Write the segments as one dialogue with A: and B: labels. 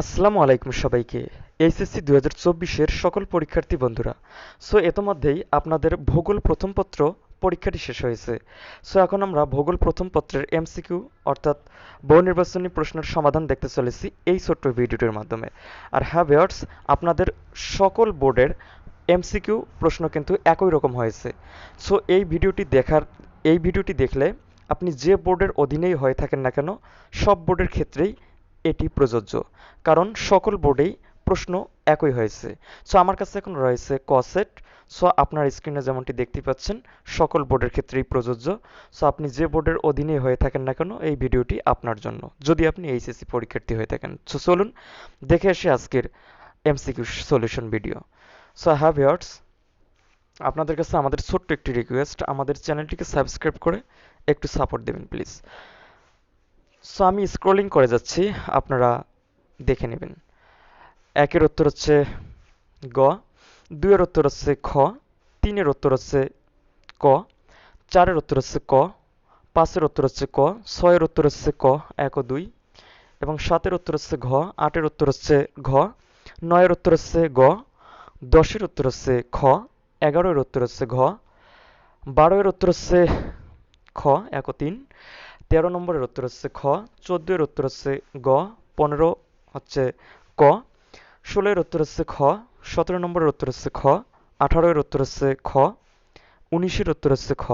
A: আসসালামু আলাইকুম সবাইকে। এইচএসসি দু হাজার চব্বিশের সকল পরীক্ষার্থী বন্ধুরা, সো ইতোমধ্যেই আপনাদের ভূগোল প্রথম পত্র পরীক্ষাটি শেষ হয়েছে। সো এখন আমরা ভূগোল প্রথম পত্রের এমসিকিউ, অর্থাৎ বহু নির্বাচনী প্রশ্নের সমাধান দেখতে চলেছি এই ছোট্ট ভিডিওটির মাধ্যমে। আর হ্যাঁ আপনাদের সকল বোর্ডের এমসিকিউ প্রশ্ন কিন্তু একই রকম হয়েছে। সো এই ভিডিওটি দেখার, এই ভিডিওটি দেখলে আপনি যে বোর্ডের অধীনেই হয়ে থাকেন না কেন, সব বোর্ডের ক্ষেত্রেই এটি প্রযোজ্য। কারণ সকল বোর্ডেই প্রশ্ন একই হয়েছে। সো, আমার কাছে এখন রয়েছে কসেট সো, আপনার স্ক্রিনে যেমনটি দেখতে পাচ্ছেন, সকল বোর্ডের ক্ষেত্রেই প্রযোজ্য। সো, আপনি যে বোর্ডের অধীনে হয়ে থাকেন না কেন, এই ভিডিওটি আপনার জন্য। যদি আপনি এইচএসসি পরীক্ষার্থী হয়ে থাকেন, সো চলুন দেখে আসি আজকের MCQ solution video. So have years আপনাদের কাছে আমাদের ছোট্ট একটি রিকোয়েস্ট। আমাদের চ্যানেলটিকে সাবস্ক্রাইব করে একটু সাপোর্ট দেবেন, প্লিজ। সো আমি স্ক্রলিং করে যাচ্ছি আপনারা দেখে নেবেন একের উত্তর হচ্ছে গ দুইয়ের উত্তর হচ্ছে খ তিনের উত্তর হচ্ছে ক চারের উত্তর হচ্ছে ক পাঁচের উত্তর হচ্ছে ক ছয়ের উত্তর হচ্ছে ক এক ও দুই এবং সাতের উত্তর হচ্ছে ঘ আটের উত্তর হচ্ছে ঘ নয়ের উত্তর হচ্ছে গ দশের উত্তর হচ্ছে খ এগারোর উত্তর হচ্ছে ঘ বারোয়ের উত্তর হচ্ছে খ এক ও তিন তেরো নম্বরের উত্তর হচ্ছে খ চোদ্দোর উত্তর হচ্ছে গ পনেরো হচ্ছে ক ষোলোর উত্তর হচ্ছে খ সতেরো নম্বরের উত্তর হচ্ছে খ আঠারোর উত্তর হচ্ছে খ উনিশের উত্তর হচ্ছে খ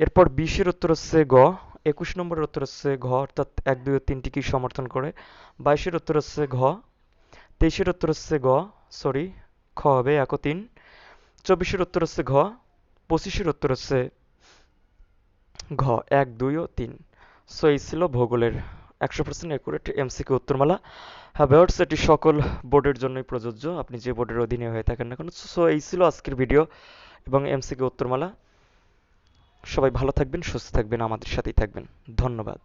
A: এরপর বিশের উত্তর হচ্ছে গ একুশ নম্বরের উত্তর হচ্ছে ঘ অর্থাৎ এক দুই ও তিনটিকেই সমর্থন করে বাইশের উত্তর হচ্ছে ঘ তেইশের উত্তর হচ্ছে গ সরি খ হবে এক তিন চব্বিশের উত্তর হচ্ছে ঘ পঁচিশের উত্তর হচ্ছে ঘ, এক, দুই ও তিন। সো, এই ছিল ভূগোলের একশো পার্সেন্ট অ্যাকুরেট এমসিকে উত্তরমালা। হ্যাঁ বেয়ার্স এটি সকল বোর্ডের জন্যই প্রযোজ্য। আপনি যে বোর্ডের অধীনে হয়ে থাকেন না কেন। সো, এই ছিল আজকের ভিডিও এবং এমসিকে উত্তরমালা। সবাই ভালো থাকবেন, সুস্থ থাকবেন, আমাদের সাথেই থাকবেন। ধন্যবাদ।